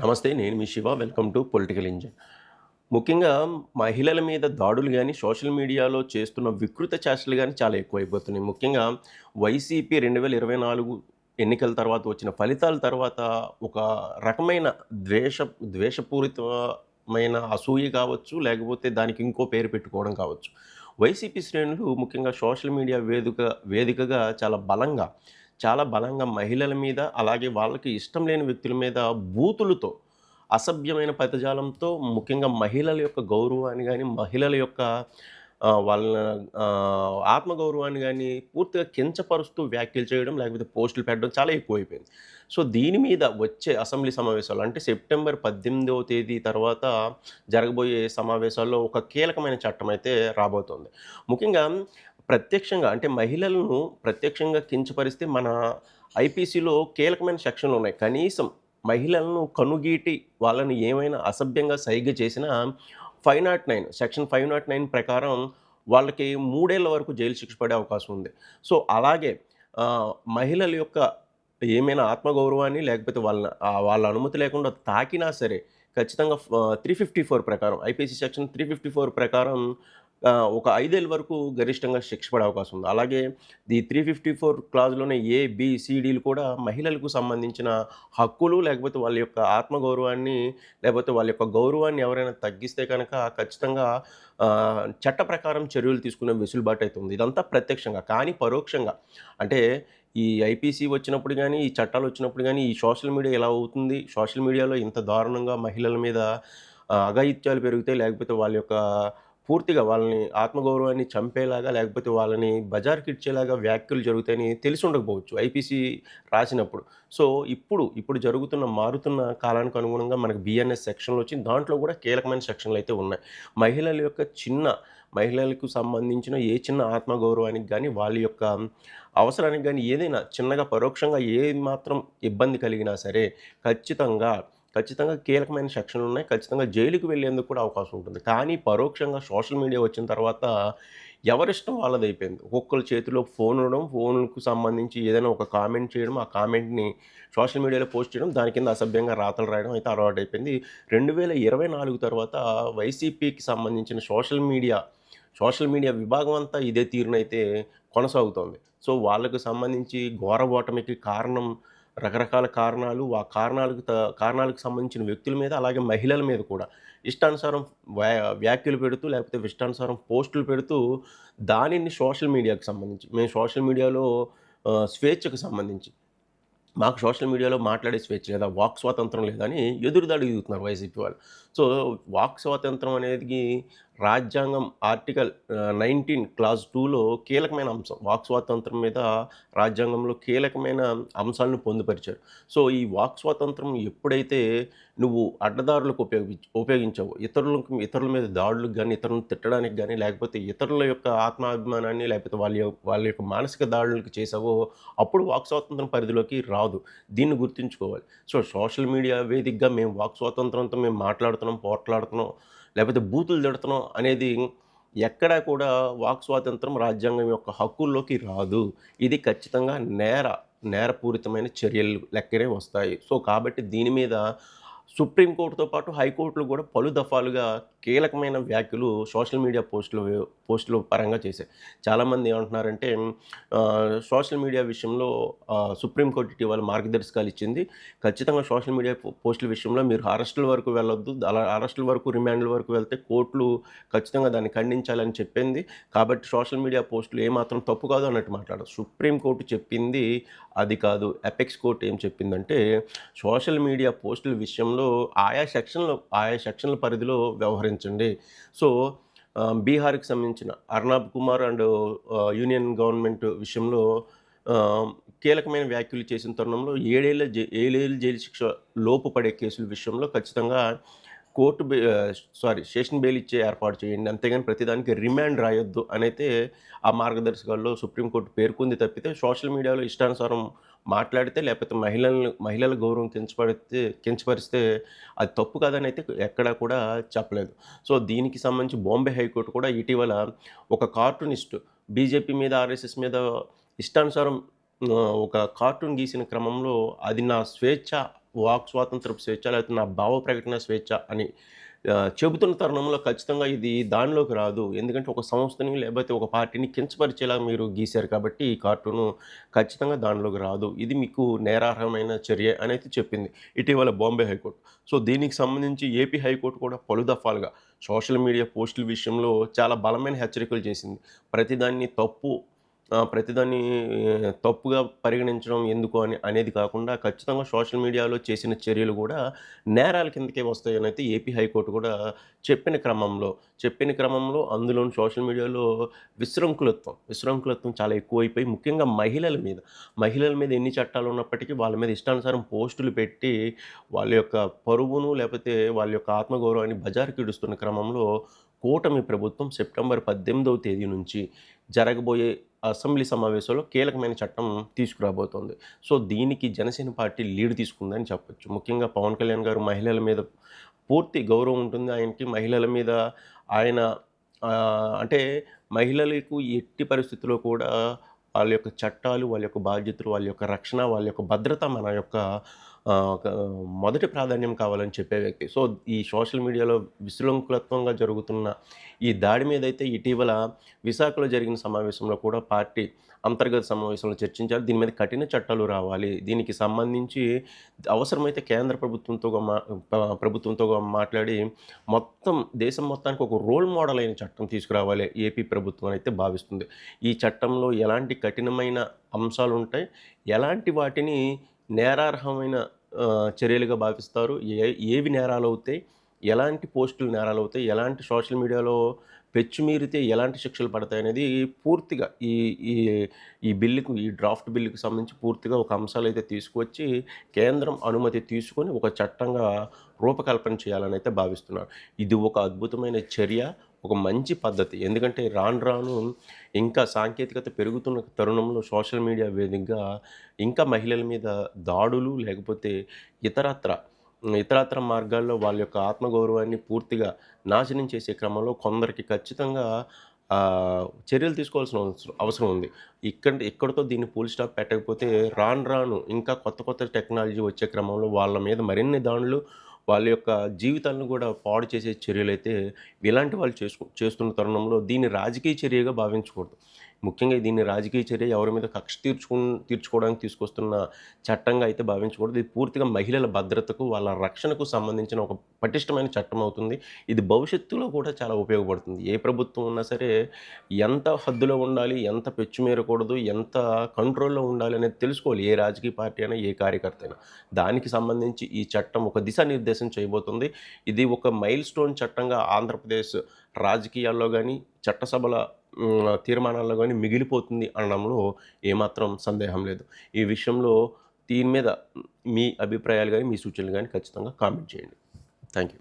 నమస్తే నేను మీ Shiva. Welcome to political engine. ముఖ్యంగా మహిళల మీద దాడులు కానీ సోషల్ మీడియాలో చేస్తున్న వికృత చేష్టలు కానీ చాలా ఎక్కువైపోతున్నాయి. ముఖ్యంగా వైసీపీ రెండు వేల ఇరవై నాలుగు ఎన్నికల తర్వాత వచ్చిన ఫలితాల తర్వాత ఒక రకమైన ద్వేష ద్వేషపూరితమైన అసూయ కావచ్చు లేకపోతే దానికి ఇంకో పేరు పెట్టుకోవడం కావచ్చు. వైసీపీ శ్రేణులు ముఖ్యంగా సోషల్ మీడియా వేదిక వేదికగా చాలా బలంగా చాలా బలంగా మహిళల మీద అలాగే వాళ్ళకి ఇష్టం లేని వ్యక్తుల మీద బూతులతో అసభ్యమైన పదజాలంతో ముఖ్యంగా మహిళల యొక్క గౌరవాన్ని కానీ మహిళల యొక్క వాళ్ళ ఆత్మగౌరవాన్ని కానీ పూర్తిగా కించపరుస్తూ వ్యాఖ్యలు చేయడం లేకపోతే పోస్టులు పెట్టడం చాలా ఎక్కువైపోయింది. సో దీని మీద వచ్చే అసెంబ్లీ సమావేశాలు అంటే సెప్టెంబర్ పద్దెనిమిదవ తేదీ తర్వాత జరగబోయే సమావేశాల్లో ఒక కీలకమైన చట్టం అయితే రాబోతోంది. ముఖ్యంగా ప్రత్యక్షంగా అంటే మహిళలను ప్రత్యక్షంగా కించపరిస్తే మన ఐపీసీలో కీలకమైన సెక్షన్లు ఉన్నాయి. కనీసం మహిళలను కనుగీటి వాళ్ళని ఏమైనా అసభ్యంగా సైగ చేసినా five nought nine section five nought nine ప్రకారం వాళ్ళకి మూడేళ్ళ వరకు జైలు శిక్ష పడే అవకాశం ఉంది. సో అలాగే మహిళల యొక్క ఏమైనా ఆత్మగౌరవాన్ని లేకపోతే వాళ్ళ వాళ్ళ అనుమతి లేకుండా తాకినా సరే ఖచ్చితంగా త్రీ ఫిఫ్టీ ఫోర్ ప్రకారం IPC section three fifty four ప్రకారం ఒక ఐదేళ్ళ వరకు గరిష్టంగా శిక్ష పడే అవకాశం ఉంది. అలాగే ఈ త్రీ ఫిఫ్టీ ఫోర్ క్లాజ్లోనే ఏ బి కూడా మహిళలకు సంబంధించిన హక్కులు లేకపోతే వాళ్ళ యొక్క ఆత్మగౌరవాన్ని లేకపోతే వాళ్ళ యొక్క గౌరవాన్ని ఎవరైనా తగ్గిస్తే కనుక ఖచ్చితంగా చట్ట ప్రకారం చర్యలు తీసుకునే వెసులుబాటు అవుతుంది ఉంది. ఇదంతా ప్రత్యక్షంగా. కానీ పరోక్షంగా అంటే ఈ ఐపీసీ వచ్చినప్పుడు కానీ ఈ చట్టాలు వచ్చినప్పుడు కానీ ఈ సోషల్ మీడియా ఎలా అవుతుంది? సోషల్ మీడియాలో ఇంత దారుణంగా మహిళల మీద అఘాయిత్యాలు పెరిగితే లేకపోతే వాళ్ళ యొక్క పూర్తిగా వాళ్ళని ఆత్మగౌరవాన్ని చంపేలాగా లేకపోతే వాళ్ళని బజార్కి ఇచ్చేలాగా వ్యాఖ్యలు జరుగుతాయని తెలిసి ఉండకపోవచ్చు ఐపీసీ రాసినప్పుడు. సో ఇప్పుడు ఇప్పుడు జరుగుతున్న మారుతున్న కాలానికి అనుగుణంగా మనకు బిఎన్ఎస్ సెక్షన్లు వచ్చి దాంట్లో కూడా కీలకమైన సెక్షన్లు అయితే ఉన్నాయి. మహిళల యొక్క చిన్న మహిళలకు సంబంధించిన ఏ చిన్న ఆత్మగౌరవానికి కానీ వాళ్ళ యొక్క అవసరానికి కానీ ఏదైనా చిన్నగా పరోక్షంగా ఏ మాత్రం ఇబ్బంది కలిగినా సరే ఖచ్చితంగా ఖచ్చితంగా కీలకమైన సెక్షన్లు ఉన్నాయి. ఖచ్చితంగా జైలుకు వెళ్ళేందుకు కూడా అవకాశం ఉంటుంది. కానీ పరోక్షంగా సోషల్ మీడియా వచ్చిన తర్వాత ఎవరిష్టం వాళ్ళది అయిపోయింది ఒక్కొక్కరి చేతిలో ఫోన్ ఉండడం ఫోన్కు సంబంధించి ఏదైనా ఒక కామెంట్ చేయడం ఆ కామెంట్ని సోషల్ మీడియాలో పోస్ట్ చేయడం దాని కింద అసభ్యంగా రాతలు రాయడం అయితే అలవాటు అయిపోయింది రెండు వేల ఇరవై నాలుగు తర్వాత వైసీపీకి సంబంధించిన సోషల్ మీడియా సోషల్ మీడియా విభాగం అంతా ఇదే తీరునైతే కొనసాగుతోంది. సో వాళ్ళకు సంబంధించి ఘోర ఓటమికి కారణం రకరకాల కారణాలు ఆ కారణాలకు త- కారణాలకు సంబంధించిన వ్యక్తుల మీద అలాగే మహిళల మీద కూడా. ఇష్టానుసారం వ్యా వ్యాఖ్యలు పెడుతూ లేకపోతే ఇష్టానుసారం పోస్టులు పెడుతూ దానిని సోషల్ మీడియాకు సంబంధించి మేము సోషల్ మీడియాలో స్వేచ్ఛకు సంబంధించి. మాకు సోషల్ మీడియాలో మాట్లాడే స్వేచ్ఛ లేదా వాక్ స్వాతంత్రం లేదని ఎదురుదాడి దిగుతున్నారు వైసీపీ వాళ్ళు. సో వాక్ స్వాతంత్రం అనేది రాజ్యాంగం ఆర్టికల్ నైన్టీన్ క్లాస్ టూలో కీలకమైన అంశం వాక్ స్వాతంత్రం మీద రాజ్యాంగంలో కీలకమైన అంశాలను పొందుపరిచారు. సో ఈ వాక్ స్వాతంత్రం ఎప్పుడైతే నువ్వు అడ్డదారులకు ఉపయోగించి ఉపయోగించావు ఇతరులకు ఇతరుల మీద దాడులకు కానీ ఇతరులను తిట్టడానికి కానీ లేకపోతే ఇతరుల యొక్క ఆత్మాభిమానాన్ని లేకపోతే వాళ్ళ యొక్క వాళ్ళ యొక్క మానసిక దాడులకు చేసావో అప్పుడు వాక్ స్వాతంత్రం పరిధిలోకి రాదు. దీన్ని గుర్తుంచుకోవాలి. సో సోషల్ మీడియా వేదికగా మేము వాక్ స్వాతంత్రంతో మేము మాట్లాడుతున్నాం పోట్లాడుతున్నాం లేకపోతే బూతులు తిడుతున్నాం అనేది ఎక్కడా కూడా వాక్ స్వాతంత్రం రాజ్యాంగం యొక్క హక్కుల్లోకి రాదు. ఇది ఖచ్చితంగా నేర నేరపూరితమైన చర్యలు లెక్కనే వస్తాయి. సో కాబట్టి దీని మీద సుప్రీంకోర్టుతో పాటు హైకోర్టులు కూడా పలు దఫాలుగా కీలకమైన వ్యాఖ్యలు సోషల్ మీడియా పోస్టులు పోస్టులు పరంగా చేశాయి. చాలామంది ఏమంటున్నారంటే సోషల్ మీడియా విషయంలో సుప్రీంకోర్టు ఇటీవల మార్గదర్శకాలు ఇచ్చింది. ఖచ్చితంగా సోషల్ మీడియా పోస్టుల విషయంలో మీరు అరెస్టుల వరకు వెళ్ళొద్దు. అలా అరెస్టుల వరకు రిమాండ్ల వరకు వెళ్తే కోర్టులు ఖచ్చితంగా దాన్ని ఖండించాలని చెప్పింది. కాబట్టి సోషల్ మీడియా పోస్టులు ఏమాత్రం తప్పు కాదు అన్నట్టు మాట్లాడారు. సుప్రీంకోర్టు చెప్పింది అది కాదు. ఎపెక్స్ కోర్టు ఏం చెప్పిందంటే సోషల్ మీడియా పోస్టుల విషయంలో ఆయా సెక్షన్లు ఆయా సెక్షన్ల పరిధిలో వ్యవహరించండి సో బీహార్కి సంబంధించిన Arnab Kumar and union government విషయంలో కీలకమైన వ్యాఖ్యలు చేసిన తరుణంలో ఏడేళ్ళ జై ఏడేళ్ళ జైలు శిక్ష లోపు పడే కేసుల విషయంలో ఖచ్చితంగా కోర్టు బే సారీ స్టేషన్ బెయిల్ ఇచ్చే ఏర్పాటు చేయండి. అంతేగాని ప్రతిదానికి రిమాండ్ రాయొద్దు అనైతే ఆ మార్గదర్శకాల్లో సుప్రీంకోర్టు పేర్కొంది తప్పితే సోషల్ మీడియాలో ఇష్టానుసారం మాట్లాడితే లేకపోతే మహిళలను మహిళల గౌరవం కించపడితే కించపరిస్తే అది తప్పు కాదని అయితే ఎక్కడా కూడా చెప్పలేదు. సో దీనికి సంబంధించి బాంబే హైకోర్టు కూడా ఇటీవల ఒక కార్టూనిస్ట్ బీజేపీ మీద ఆర్ఎస్ఎస్ మీద ఇష్టానుసారం ఒక కార్టూన్ గీసిన క్రమంలో అది నా స్వేచ్ఛ వాక్ స్వాతంత్రపు స్వేచ్ఛ లేకపోతే నా భావ ప్రకటన స్వేచ్ఛ అని చెబుతున్న తరుణంలో ఖచ్చితంగా ఇది దానిలోకి రాదు. ఎందుకంటే ఒక సంస్థని లేకపోతే ఒక పార్టీని కించపరిచేలా మీరు గీశారు కాబట్టి ఈ కార్టూను ఖచ్చితంగా దానిలోకి రాదు. ఇది మీకు నేరార్హమైన చర్య అనేది చెప్పింది ఇటీవల బాంబే హైకోర్టు. సో దీనికి సంబంధించి ఏపీ హైకోర్టు కూడా పలు దఫాలుగా సోషల్ మీడియా పోస్టుల విషయంలో చాలా బలమైన హెచ్చరికలు చేసింది. ప్రతిదాన్ని తప్పు ప్రతిదాన్ని తప్పుగా పరిగణించడం ఎందుకు అని అనేది కాకుండా ఖచ్చితంగా సోషల్ మీడియాలో చేసిన చర్యలు కూడా నేరాల కిందకే వస్తాయని అయితే ఏపీ హైకోర్టు కూడా చెప్పిన క్రమంలో చెప్పిన క్రమంలో అందులో సోషల్ మీడియాలో విశృంఖలత్వం విశృంఖలత్వం చాలా ఎక్కువైపోయి ముఖ్యంగా మహిళల మీద మహిళల మీద ఎన్ని చట్టాలు ఉన్నప్పటికీ వాళ్ళ మీద ఇష్టానుసారం పోస్టులు పెట్టి వాళ్ళ యొక్క పరువును లేకపోతే వాళ్ళ యొక్క ఆత్మగౌరవాన్ని బజారుకి ఇడుస్తున్న క్రమంలో కూటమి ప్రభుత్వం సెప్టెంబర్ పద్దెనిమిదవ తేదీ నుంచి జరగబోయే అసెంబ్లీ సమావేశంలో కీలకమైన చట్టం తీసుకురాబోతోంది. సో దీనికి జనసేన పార్టీ లీడ్ తీసుకుందని చెప్పొచ్చు. ముఖ్యంగా పవన్ కళ్యాణ్ గారు మహిళల మీద పూర్తి గౌరవం ఉంటుంది. ఆయనకి మహిళల మీద ఆయన అంటే మహిళలకు ఎట్టి పరిస్థితుల్లో కూడా వాళ్ళ యొక్క చట్టాలు వాళ్ళ యొక్క బాధ్యతలు వాళ్ళ యొక్క రక్షణ వాళ్ళ యొక్క భద్రత మన యొక్క మొదటి ప్రాధాన్యం కావాలని చెప్పే వ్యక్తి. సో ఈ సోషల్ మీడియాలో విశృంఖలత్వంగా జరుగుతున్న ఈ దాడి మీద అయితే ఇటీవల విశాఖలో జరిగిన సమావేశంలో కూడా పార్టీ అంతర్గత సమావేశంలో చర్చించారు. దీని మీద కఠిన చట్టాలు రావాలి. దీనికి సంబంధించి అవసరమైతే కేంద్ర ప్రభుత్వంతో మా ప్రభుత్వంతో మాట్లాడి మొత్తం దేశం మొత్తానికి ఒక రోల్ మోడల్ అయిన చట్టం తీసుకురావాలి ఏపీ ప్రభుత్వం అయితే భావిస్తుంది. ఈ చట్టంలో ఎలాంటి కఠినమైన అంశాలు ఉంటాయి ఎలాంటి వాటిని నేరార్హమైన చర్యలుగా భావిస్తారు. ఏ ఏవి నేరాలు అవుతాయి ఎలాంటి పోస్టులు నేరాలు అవుతాయి ఎలాంటి సోషల్ మీడియాలో పెచ్చుమీరితే ఎలాంటి శిక్షలు పడతాయి అనేది పూర్తిగా ఈ ఈ ఈ బిల్లుకు ఈ డ్రాఫ్ట్ బిల్లుకు సంబంధించి పూర్తిగా ఒక అంశాలు అయితే తీసుకువచ్చి కేంద్రం అనుమతి తీసుకొని ఒక చట్టంగా రూపకల్పన చేయాలని అయితే భావిస్తున్నారు. ఇది ఒక అద్భుతమైన చర్య. ఒక మంచి పద్ధతి. ఎందుకంటే రాను రాను ఇంకా సాంకేతికత పెరుగుతున్న తరుణంలో సోషల్ మీడియా వేదికగా ఇంకా మహిళల మీద దాడులు లేకపోతే ఇతరత్ర ఇతరత్ర మార్గాల్లో వాళ్ళ యొక్క ఆత్మగౌరవాన్ని పూర్తిగా నాశనం చేసే క్రమంలో కొందరికి ఖచ్చితంగా చర్యలు తీసుకోవాల్సిన అవసరం అవసరం ఉంది. ఇక్కడ ఇక్కడతో దీన్ని పూల్ స్టాప్ పెట్టకపోతే రాను రాను ఇంకా కొత్త కొత్త టెక్నాలజీ వచ్చే క్రమంలో వాళ్ళ మీద మరిన్ని దాడులు వాళ్ళ యొక్క జీవితాలను కూడా పాడు చేసే చర్యలు అయితే ఇలాంటి వాళ్ళు చేసుకు చేస్తున్న తరుణంలో దీన్ని రాజకీయ చర్యగా భావించకూడదు. ముఖ్యంగా దీన్ని రాజకీయ చర్య ఎవరి మీద కక్ష తీర్చుకు తీర్చుకోవడానికి తీసుకొస్తున్న చట్టంగా అయితే భావించకూడదు. ఇది పూర్తిగా మహిళల భద్రతకు వాళ్ళ రక్షణకు సంబంధించిన ఒక పటిష్టమైన చట్టం అవుతుంది. ఇది భవిష్యత్తులో కూడా చాలా ఉపయోగపడుతుంది. ఏ ప్రభుత్వం ఉన్నా సరే ఎంత హద్దులో ఉండాలి ఎంత పెచ్చుమీరకూడదు ఎంత కంట్రోల్లో ఉండాలి అనేది తెలుసుకోవాలి. ఏ రాజకీయ పార్టీ అయినా ఏ కార్యకర్త అయినా. దానికి సంబంధించి ఈ చట్టం ఒక దిశానిర్దేశం చేయబోతుంది. ఇది ఒక మైల్ స్టోన్ చట్టంగా ఆంధ్రప్రదేశ్ రాజకీయాల్లో కానీ చట్టసభల తీర్మానాల్లో కానీ మిగిలిపోతుంది అనడంలో ఏమాత్రం సందేహం లేదు. ఈ విషయంలో దీని మీద మీ అభిప్రాయాలు కానీ మీ సూచనలు కానీ ఖచ్చితంగా కామెంట్ చేయండి. Thank you